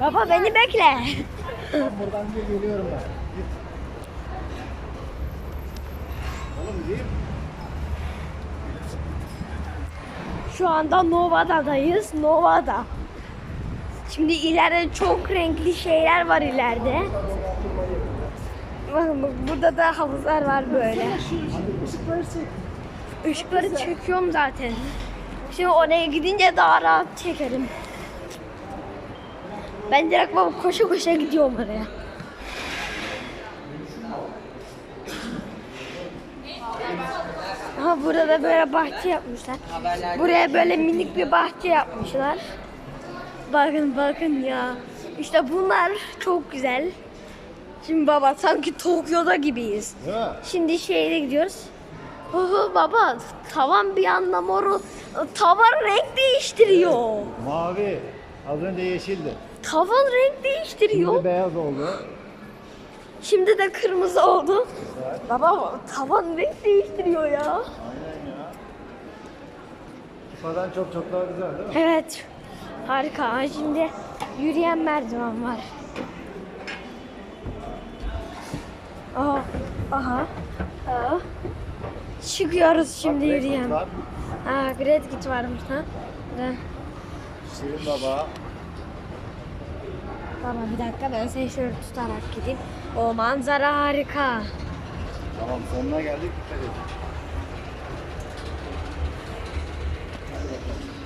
Baba beni bekle. Buradan bir geliyorum ben. Oğlum. Şu anda Nova'dayız. Nova'da. Şimdi ileride çok renkli şeyler var ileride. Bakın bak, burada da havuzlar var böyle. Işıkları çekiyorum zaten. Şimdi oraya gidince daha rahat çekerim. Ben direkt baba koşa koşa gidiyorum oraya. Aha burada da böyle bahçe yapmışlar. Buraya böyle minik bir bahçe yapmışlar. Bakın bakın ya. İşte bunlar çok güzel. Şimdi baba sanki Tokyo'da gibiyiz. Şimdi şehre gidiyoruz. Oho baba tavan bir anda moru tavan renk değiştiriyor. Mavi. Az önce yeşildi. Tavan renk değiştiriyor. Şimdi beyaz oldu. Şimdi de kırmızı oldu. Baba tavan renk değiştiriyor ya. Aynen ya. Kupadan çok çok daha güzel değil mi? Evet. Harika. Aa, Şimdi yürüyen merdiven var. Aha. Aha. Aha. Çıkıyoruz şimdi yürüyen. Var. Ha, Great Git varmış ha. Şirin baba. Baba bir dakika ben seni şöyle tutarak gideyim. O manzara harika. Tamam sonuna geldik dikkat.